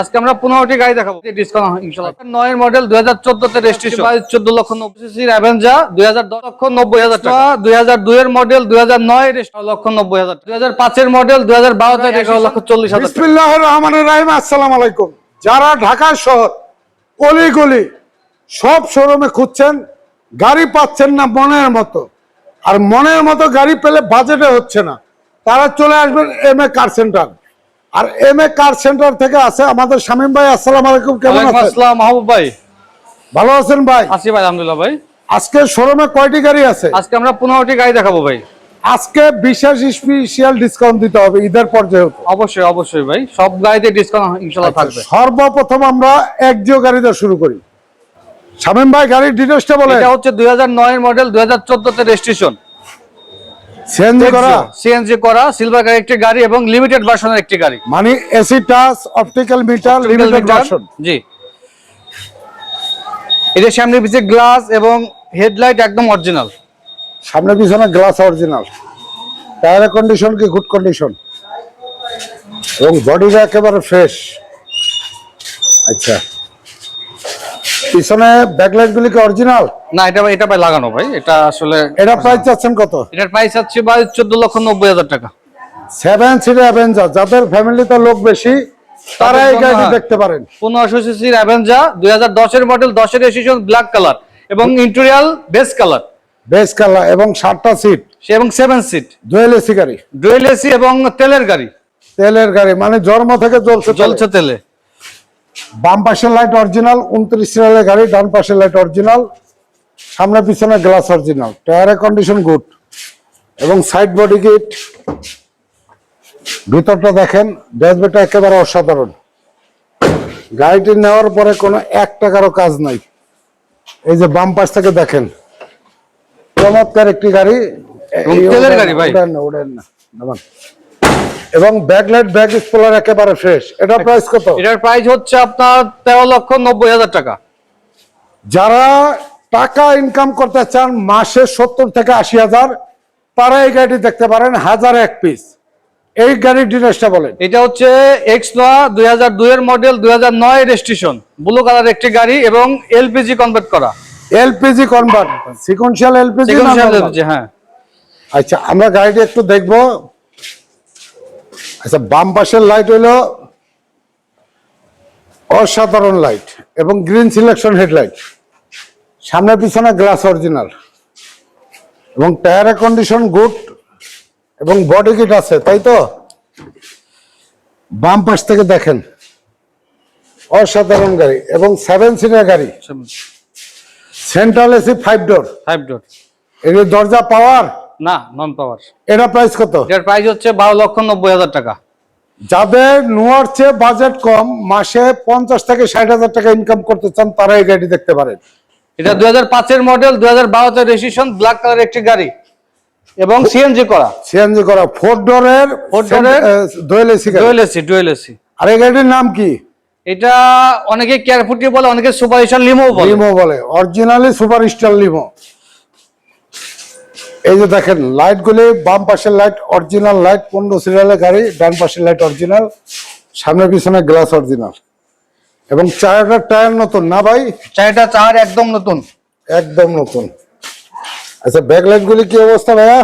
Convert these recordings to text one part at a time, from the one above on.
আজকে আমরা পনেরোটি গাড়ি দেখাবো। ডিসকাউন্ট ইনশাল্লাহ নয়ের মডেল দুই হাজার চোদ্দতে রেজিস্ট্রেশন চোদ্দ লক্ষ নব্বই সিসির অ্যাভেঞ্জা দুই হাজার দশ লক্ষ নব্বই হাজার টাকা। দুই হাজার দুইয়ের মডেল দুই হাজার নয় লক্ষ নব্বই হাজার দুই হাজার পাঁচের মডেল দুই হাজার বারোতে এগারো লক্ষ চল্লিশ হাজার বিসমিল্লাহ রহমানুর রাহিম আসসালাম আলাইকুম। যারা ঢাকা শহর অলিগলি সব শোরুমে খুঁজছেন গাড়ি পাচ্ছেন না মনের মতো। আর মনের মতো গাড়ি পেলে বাজেটে হচ্ছে না। তারা চলে আসবেন এম এ কার সেন্টার আর এম এ কার সেন্টার থেকে আছে আমাদের শামীম ভাই আসসালাম আলাইকুম কেমন আছেন? আসসালাম মাহবুব ভাই। ভালো আছেন ভাই? আসি ভাই আলহামদুলিল্লাহ ভাই। আজকে শোরুমে কয়টি গাড়ি আছে? আজকে আমরা পনেরোটি গাড়ি দেখাবো ভাই। আজকে বিশেষ স্পেশাল ডিসকাউন্ট দিতে হবে ঈদের পর যেহেতু। অবশ্যই অবশ্যই ভাই। সব গাড়িতে ডিসকাউন্ট ইনশাল্লাহ থাকবে। সর্বপ্রথম আমরা এক একজিও গাড়িতে শুরু করি। শামীম ভাই গাড়ির ডিটেলসটা বলে এটা হচ্ছে দুই হাজার নয়ের মডেল দুই হাজার চোদ্দতে রেজিস্ট্রেশন সিএনজি করা? সিএনজি করা সিলভার কালার একটি গাড়ি এবং লিমিটেড ভার্সনের একটি গাড়ি। মানে AC touch optical meter limited version G. এটা সামনে পিছিয়ে গ্লাস এবং হেডলাইট একদম অরিজিনাল সামনে পিছনে গ্লাস অরিজিনাল টায়ারের কন্ডিশন কি? গুড কন্ডিশন এবং বডিটা একেবারে ফ্রেশ আচ্ছা। পিছনে ব্যাকলাইট গুলি কি অরিজিনাল না এটা এটা ভাই লাগানো ভাই এটা আসলে এটা প্রাইস চাচ্ছেন কত? এটার প্রাইস হচ্ছে ভাই চোদ্দ লক্ষ নব্বই হাজার টাকা। সেভেন সিটার অ্যাভেঞ্জার যাদের ফ্যামিলিতে লোক বেশি তারা এই গাড়ি হ্যাঁ। দেখতে পারেন। পনেরোশো সিসির অ্যাভেঞ্জা দুই হাজার দশের মডেল দশের রেজিস্ট্রেশন ব্ল্যাক কালার এবং interior base colour base colour এবং সাতটা সিট এবং সেভেন সিট ডুয়েল এসি গাড়ি। ডুয়েল এসি এবং তেলের গাড়ি। তেলের গাড়ি মানে জন্ম থেকে জ্বলছে চলছে চলছে তেলে। বাম পাশের লাইট অরিজিনাল উনত্রিশ সিরিয়ালের গাড়ি ডান পাশের লাইট অরিজিনাল সামনে পিছনে গ্লাস অরিজিনাল। টায়ারের কন্ডিশন গুড এবং সাইড বডি কিট ভিতরটা দেখেন ড্যাশবোর্ডটা একেবারে অসাধারণ। গাড়িটি নেওয়ার পরে কোনো এক টাকারও কাজ নাই। এই যে বাম পাশ থেকে দেখেন। চমৎকার একটি গাড়ি। ওঠেন না। ওঠেন না। এবং ব্যাকলাইট ব্যাক স্পোলার একেবারে ফ্রেশ এটা প্রাইস কত? এটার প্রাইস হচ্ছে আপনার তেরো লক্ষ নব্বই হাজার টাকা। যারা টাকা ইনকাম করতে চান মাসে সত্তর থেকে আশি হাজার তারা এই গাড়িটি দেখতে পারেন হাজার এক পিস এই গাড়ির ডিটেলসটা বলেন। এটা হচ্ছে এক্স নোয়া দুই হাজার দুইয়ের মডেল দুই হাজার নয় রেজিস্ট্রেশন ব্লু কালার একটি গাড়ি এবং এলপিজি কনভার্ট করা। এলপিজি কনভার্ট সিকোয়েন্সিয়াল এলপিজি হ্যাঁ। আচ্ছা আমরা গাড়িটি একটু দেখব। আচ্ছা বাম পাশের লাইট হইল অসাধারণ লাইট এবং গ্রিন সিলেকশন হেডলাইট সামনে পিছনে গ্লাস অরিজিনাল এবং টায়ারের কন্ডিশন গুড এবং বডি কিট আছে তাই তো? বাম পাশ থেকে দেখেন অসাধারণ গাড়ি এবং সেভেন সিটার গাড়ি। Central AC five door five door এর দরজা পাওয়ার না নন পাওয়ার এটা প্রাইস কত? এটার প্রাইস হচ্ছে বারো লক্ষ নব্বই হাজার টাকা। যাদের নোয়ার চেয়ে বাজেট কম মাসে পঞ্চাশ থেকে ষাট হাজার টাকা ইনকাম করতে চান তারা এই গাড়ি দেখতে পারেন। এটা দুই হাজার পাঁচের মডেল দুই হাজার বারোতে রেজিস্ট্রেশন ব্ল্যাক কালার একটি গাড়ি। এবং সিএনজি করা। সিএনজি করা ফোর ডোরের Four door-এর dual AC dual AC dual AC আর এই গাড়ির নাম কি? এটা অনেকে কেয়ারফুটি বলে অনেকে সুপার স্টার লিমো বলে। লিমো বলে অরিজিনালি সুপার স্টার লিমো এই যে দেখেন লাইট গুলি বাম পাশের লাইট অরিজিনাল লাইট পনেরো সিরিয়ালের গাড়ি ডান পাশের লাইট অরিজিনাল সামনে পিছনে গ্লাস অরিজিনাল এবং চারটার টায়ার নতুন না ভাই? চারটা চার একদম নতুন। একদম নতুন। আচ্ছা ব্যাকলাইট গুলি কি অবস্থা ভাইয়া?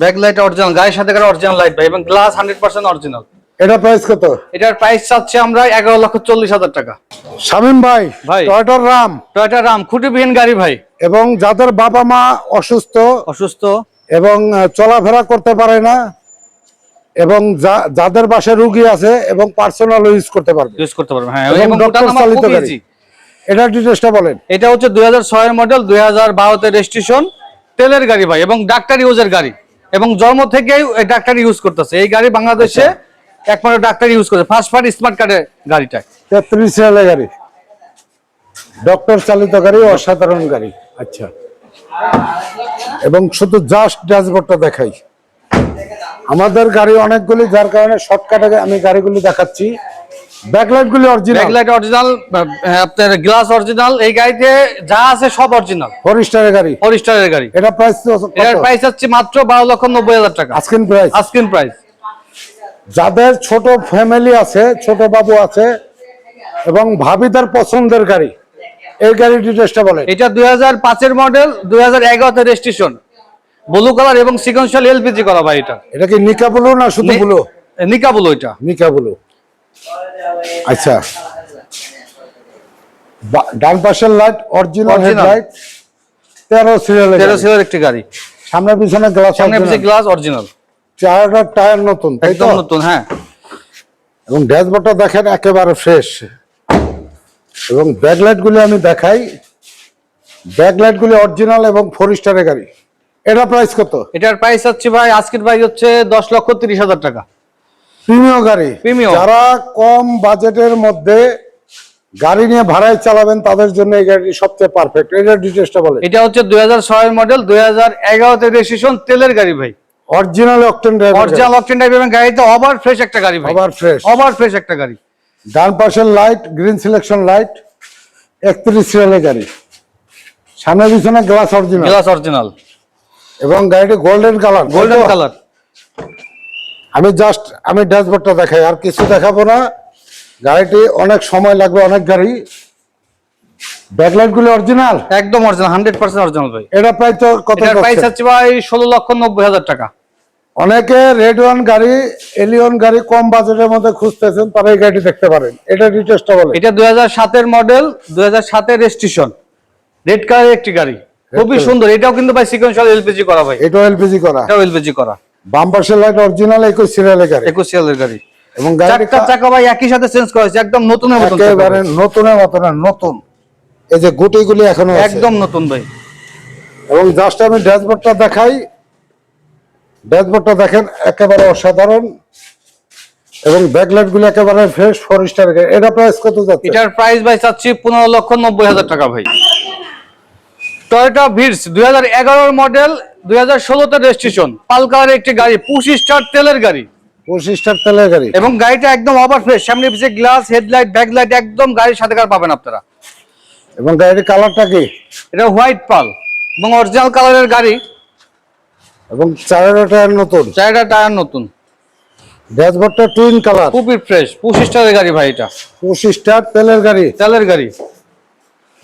ব্যাক লাইট অরিজিনাল গায়ের সাথে করা অরিজিনাল লাইট ভাই এবং গ্লাস হান্ড্রেড পার্সেন্ট অরিজিনাল এটা প্রাইস কত? এটার প্রাইস চাচ্ছি আমরা এগারো লক্ষ চল্লিশ হাজার টাকা। শামিম ভাই ভাই। টয়টার রাম টয়টা রাম খুঁটিবিহীন গাড়ি ভাই। এবং যাদের বাবা মা অসুস্থ অসুস্থ এবং চলাফেরা করতে পারে না এবং যাদের বাসায় রুগী আছে এবং পার্সোনাল ইউজ করতে পারবে। ইউজ করতে পারবেন হ্যাঁ এবং নাম্বার চালিত গাড়ি। এটা ডিটেলসটা বলেন। এটা হচ্ছে দুই হাজার ছয়ের মডেল দুই হাজার বারোতে রেজিস্ট্রেশন তেলের গাড়ি ভাই এবং ডাক্তার ইউজের গাড়ি। এবং জন্ম থেকেই এই ডাক্তার ইউজ করতেছে। এই গাড়ি বাংলাদেশে একমাত্র ডাক্তার ইউজ করে ফার্স্ট পার্ট স্মার্ট কার্ডের গাড়িটা তেত্রিশ সালের গাড়ি। ডক্টর চালিত গাড়ি অসাধারণ গাড়ি। আচ্ছা। এবং শুধু জাস্ট ড্যাশবোর্ডটা দেখাই। আমাদের গাড়ি অনেকগুলি যার কারণে শর্টকাটে আমি গাড়িগুলি দেখাচ্ছি। ব্যাকলাইট গুলি অরিজিনাল ব্যাকলাইট অরিজিনাল আপনার গ্লাস অরিজিনাল এই গাড়িতে যা আছে সব অরিজিনাল ফোর স্টারের গাড়ি। ফোর স্টারের গাড়ি। এটা প্রাইস প্রাইস হচ্ছে মাত্র বারো লক্ষ নব্বই হাজার টাকা। আজকিন প্রাইস আস্কিন প্রাইস যাদের ছোট ফ্যামিলি আছে ছোট বাবু আছে এবং ভাবিদার পছন্দের গাড়ি এই গাড়ি ডিটেলসটা বলেন। এটা দুই হাজার পাঁচের মডেল দুই হাজার এগারোতে রেজিস্ট্রেশন ব্লু কালার এবং সিকোয়েন্সিয়াল এলপিজি করা ভাই এটা। এটা কি নিকা ব্লু না শুধু ব্লু নিকা বলো এটা। নিকা ব্লু আচ্ছা। ডান পাশের লাইট অরিজিনাল। হেডলাইট তেরো সিরিয়াল তেরো সিলের একটি গাড়ি। সামনে পিছনে গ্লাস সামনে পিছিয়ে গ্লাস অরিজিনাল চারটা টায়ার নতুন তো একদম নতুন হ্যাঁ। এবং ড্যাশবোর্ডটা দেখেন একেবারে ফ্রেশ এবং ব্যাকলাইট গুলি আমি দেখাই। ব্যাকলাইট গুলি অরিজিনাল এবং ফোর স্টারের গাড়ি। এটা প্রাইস কত? এটার প্রাইস হচ্ছে ভাই আজকের প্রাইস হচ্ছে দশ লক্ষ তিরিশ হাজার টাকা। প্রিমিয় গাড়ি। যারা কম বাজেটের মধ্যে গাড়ি নিয়ে ভাড়ায় চালাবেন তাদের জন্য এই গাড়িটি সবচেয়ে পারফেক্ট এটার ডিটেলসটা বলে এটা হচ্ছে দুই হাজার ছয়ের মডেল দুই হাজার এগারোতে রেজিস্ট্রেশন তেলের গাড়ি ভাই। Original octane driver original option type এবং গাড়িতে ওভার ফ্রেশ একটা গাড়ি ভাই। আবার ফ্রেশ ওভার ফ্রেশ একটা গাড়ি। ডান পাশের লাইট গ্রিন সিলেকশন লাইট একত্রিশ সিরিয়ালের গাড়ি। সামনে পিছনে গ্লাস অরিজিনাল গ্লাস অরিজিনাল এবং গাড়িটি গোল্ডেন কালার গোল্ডেন কালার আমি জাস্ট আমি ড্যাশবোর্ডটা দেখাই আর কিছু দেখাবো না। গাড়িটি অনেক সময় লাগবে অনেক গাড়ি। ব্যাকলাইটগুলো অরিজিনাল একদম অরিজিনাল হান্ড্রেড পার্সেন্ট অরিজিনাল ভাই। এটা প্রায় তো কত প্রাইস? হচ্ছে ভাই ষোলো লক্ষ নব্বই হাজার টাকা। অনেকে রেড ওয়ান গাড়ি এলিয়ন গাড়ি কম বাজেটের মধ্যে খুঁজতেছেন তারা এই গাড়িটি দেখতে পারেন। এটা ডিটেলসটা বলে এটা দুই হাজার সাতের মডেল দুই হাজার সাতের রেজিস্ট্রেশন রেড কালার একটি গাড়ি। খুবই সুন্দর। এটাও কিন্তু ভাই সিকোয়েন্সিয়াল এলপিজি করা ভাই। এটাও এলপিজি করা। এটাও এলপিজি করা। বাম পাশের লাইট অরিজিনাল একই সিরিয়ালের গাড়ি। একুশ সিয়ালের গাড়ি। এবং গাড়িটি চাকা ভাই একই সাথে চেঞ্জ করা হয়েছে একদম নতুনের চাকা একেবারে নতুনের মতো না নতুন। এই যে গুটিগুলি এখনও একদম নতুন ভাই। এবং জাস্ট আমি ড্যাশবোর্ডটা দেখাই ড্যাশবোর্ডটা দেখেন একেবারে অসাধারণ। এবং ব্যাকলাইটগুলো একেবারে ফ্রেশ ফোর স্টার এটা প্রাইস কত যাচ্ছে? এটার প্রাইস ভাই চাচ্ছি পনেরো লক্ষ নব্বই হাজার টাকা ভাই। টয়োটা ভিডস দুই হাজার মডেল দুই হাজার ষোলোতে রেজিস্ট্রেশন পালকার একটি গাড়ি পুশ স্টার তেলের গাড়ি। পঁচিশ স্টার তেলের গাড়ি। এবং গাড়িটা একদম ওভার ফ্রেশ সামনে পিছিয়ে গ্লাস হেডলাইট ব্যাকলাইট একদম গাড়ির সাথে কার পাবেন আপনারা? এবং গাড়ির কালারটা কি? এটা হোয়াইট পাল। এবং অরিজিনাল কালারের গাড়ি। এবং চারের টায়ার নতুন? চারটা টায়ার নতুন। ড্যাশবোর্ডটা টুইন কালার খুবই ফ্রেশ পুশ স্টারের গাড়ি ভাই এটা। পঁচিশ স্টার তেলের গাড়ি। তেলের গাড়ি।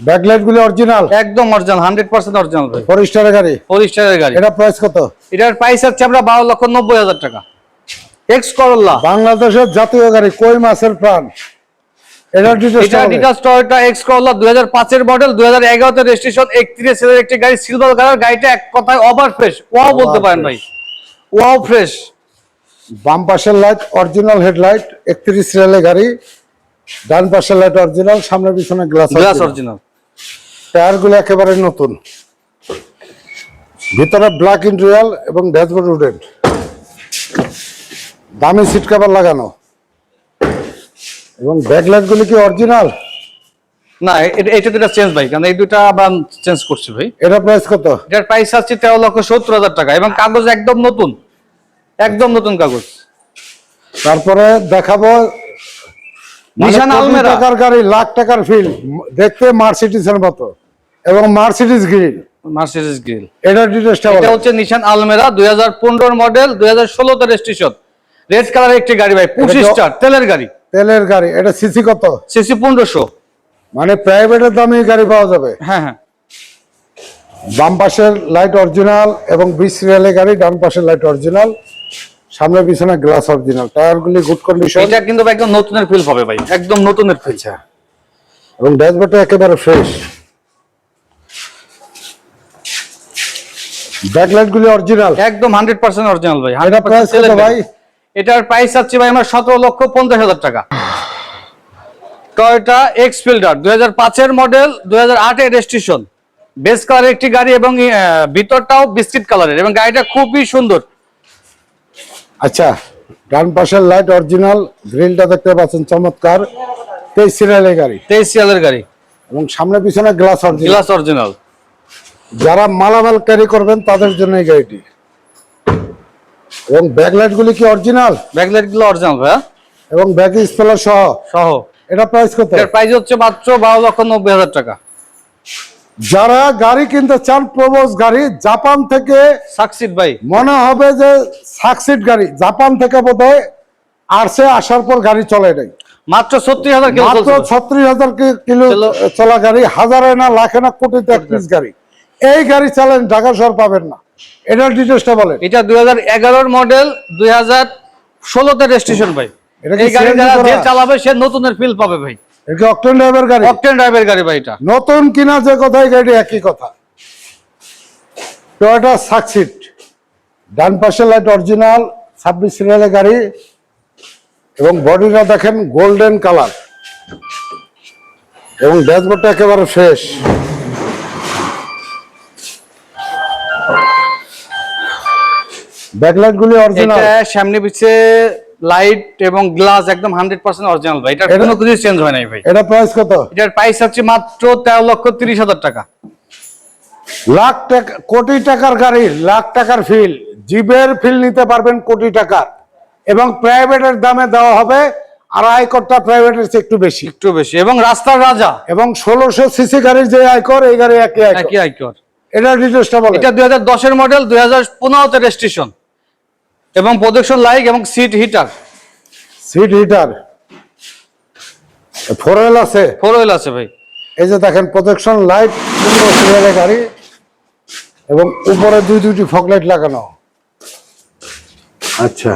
ব্যাকলাইটগুলো অরিজিনাল একদম অরিজিনাল হান্ড্রেড পার্সেন্ট অরিজিনাল ভাই। ফোর স্টারের গাড়ি। ফোর স্টারের গাড়ি। এটা প্রাইস কত? এটার প্রাইস হচ্ছে আমরা বারো লক্ষ নব্বই হাজার টাকা। এক্স করল্লা বাংলাদেশের জাতীয় গাড়ি কই মাছের প্রাণ? মডেল রেজিস্ট্রেশন একটি গাড়ি সিলভার কালার গাড়িটা এক কথায় ওভার ফ্রেশ ওয়াও বলতে পারেন ভাই। ওয়াও ফ্রেশ বাম পাশের লাইট অরিজিনাল হেডলাইট একত্রিশ সিরিয়ালের গাড়ি ডান পাশের লাইট অরিজিনাল সামনে পিছনে গ্লাস গ্লাস অরিজিনাল টায়ারগুলো একেবারে নতুন। ভিতরে ব্ল্যাক ইন্টেরিয়াল এবং ড্যাশবোর্ড উডেন দামি সিট কভার লাগানো। এবং ব্যাকলাইট গুলি কি অরিজিনাল না এটা দুটা চেঞ্জ ভাই কারণ এই দুটা আমরা চেঞ্জ করছি ভাই। এটা প্রাইস কত? এটার প্রাইস আছে তেরো লক্ষ সত্তর হাজার টাকা এবং কাগজ একদম নতুন একদম নতুন কাগজ। তারপরে দেখাবো নিশান মানে আলমেরা। টাকার গাড়ি লাখ টাকার ফিল দেখতে মার্সিডিসের মতো এবং মার্সিডিস গ্রিল মার্সিডিজ গ্রিল এটা ডিটেলসটা এটা হচ্ছে নিশান আলমেরা দুই হাজার পনেরোর মডেল দুই হাজার ষোলোতে রেজিস্ট্রেশন রেড কালারের একটি গাড়ি ভাই পঁচিশ তো- স্টার তেলের গাড়ি। তেলের গাড়ি এটা সিসি কত? সিসি পনেরোশো। মানে প্রাইভেটের দামে গাড়ি পাওয়া যাবে? হ্যাঁ হ্যাঁ। বাম পাশের লাইট অরিজিনাল এবং বিশ সিরিয়ালের গাড়ি ডান পাশের লাইট অরিজিনাল সামনে পিছনে গ্লাস অরিজিনাল। টায়ারগুলি গুড কন্ডিশন এটা কিন্তু একদম নতুনের ফিল হবে ভাই একদম নতুনের ফিল এবং ড্যাশবোর্ডটা একেবারে ফ্রেশ ব্যাকলাইট গুলি অরিজিনাল একদম হান্ড্রেড পার্সেন্ট অরিজিনাল ভাই এটা 100% প্রাইস কত তেলের ভাই। এটার প্রাইস আছে ভাই আমার সতেরো লক্ষ পঞ্চাশ হাজার টাকা। টয়োটা এক্স ফিল্ডার দুই হাজার পাঁচের মডেল দুই হাজার আটের রেজিস্ট্রেশন বেস কালারের একটি গাড়ি এবং ভিতরটাও বিস্কিট কালারের এবং গাড়িটা খুবই সুন্দর। আচ্ছা ডান পাশের লাইট অরিজিনাল গ্রিলটা দেখতে পাচ্ছেন চমৎকার। তেইশ সিরিয়ালের গাড়ি। তেইশ সিয়ালের গাড়ি। এবং সামনে পিছনে গ্লাস অরিজিনাল গ্লাস অরিজিনাল যারা মালামাল ক্যারি করবেন তাদের জন্য এই গাড়িটি। এবং ব্যাকলাইট গুলি কি অরিজিনাল? ব্যাকলাইটগুলো অরিজিনাল ভাইয়া। এবং ব্যাক স্পেলার সহ? সহ। এটা প্রাইস কত? এটার প্রাইস হচ্ছে মাত্র বারো লক্ষ নব্বই হাজার টাকা। যারা গাড়ি কিনতে চান প্রবোজ গাড়ি জাপান থেকে সাকসিড ভাই। মনে হবে যে সাকসিড গাড়ি জাপান থেকে বোধ হয় আরসে আসার পর গাড়ি চলে নাই। মাত্র ছত্রিশ হাজার কিলো মাত্র। ছত্রিশ হাজার কিলো চলা। গাড়ি হাজারে না লাখে না কোটিতে এক পিস গাড়ি। এই গাড়ি চালান ঢাকা শহর পাবেন না। এটার ডিটেলসটা বলেন? এটা দুই হাজার এগারোর মডেল দুই হাজার ষোলোতে রেজিস্ট্রেশন ভাই। এটা এই গাড়ি যারা? যে চালাবে সে নতুনের ফিল পাবে ভাই। এটা অক্টেন ড্রাইভার গাড়ি? অকটেন ড্রাইভের গাড়ি ভাই এটা। নতুন কিনা যে কথাই গাড়ি একই কথা। টয়োটা সাকসিট ডান পাশে লাইট অরিজিনাল ছাব্বিশ সিরিয়ালের গাড়ি। এবং বডিটা দেখেন গোল্ডেন কালার এবং ড্যাশবোর্ডটা একেবারে ফ্রেশ ব্যাকলাইট গুলি অরিজিনাল এটা সামনে পিছে লাইট এবং গ্লাস একদম হান্ড্রেড পার্সেন্ট অরিজিনাল ভাই। এটা- কোনো কিছু চেঞ্জ হয় নাই ভাই। এটা প্রাইস কত? এটার প্রাইস হচ্ছে মাত্র তেরো লক্ষ তিরিশ হাজার টাকা। লাখ টাকা কোটি টাকার গাড়ি লাখ টাকার ফিল জিপের ফিল নিতে পারবেন কোটি টাকার। এবং প্রাইভেটের দামে দেওয়া হবে আর আয়করটা প্রাইভেটের চেয়ে একটু বেশি। একটু বেশি। এবং রাস্তার রাজা। এবং ষোলোশো সিসি গাড়ির যে আয়কর এই গাড়ি একই আয়কর। একই আইকর এটা ডিটেলসটা বলে এটা দুই হাজার দশের মডেল দুই হাজার পনেরোতে রেজিস্ট্রেশন এবং প্রদর্শন লাইক এবং seat heater seat heater four wheel আছে? ফোর হুইল আছে ভাই। এই যে দেখেন প্রোটেকশন লাইট সিরিয়ালের গাড়ি এবং উপরে দুই দুইটি ফকলাইট লাগানো। আচ্ছা।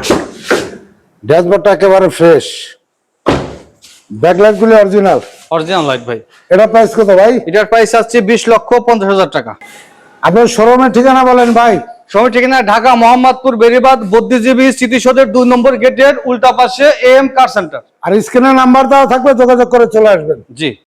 ড্যাশবোর্ডটা একেবারে ফ্রেশ ব্যাকলাইট গুলি অরিজিনাল অরিজিনাল লাইট ভাই। এটা প্রাইস কত ভাই? এটার প্রাইস আসছে বিশ লক্ষ পঞ্চাশ হাজার টাকা। আপনার শোরুমের ঠিকানা বলেন ভাই। সময় ঠিকানা ঢাকা মোহাম্মদপুর বেরিবাদ বুদ্ধিজীবী স্মৃতিসৌধের দুই নম্বর গেটের উল্টা পাশে এম কার সেন্টার। আর স্ক্রিনে নাম্বার দেওয়া থাকবে যোগাযোগ করে চলে আসবেন। জি।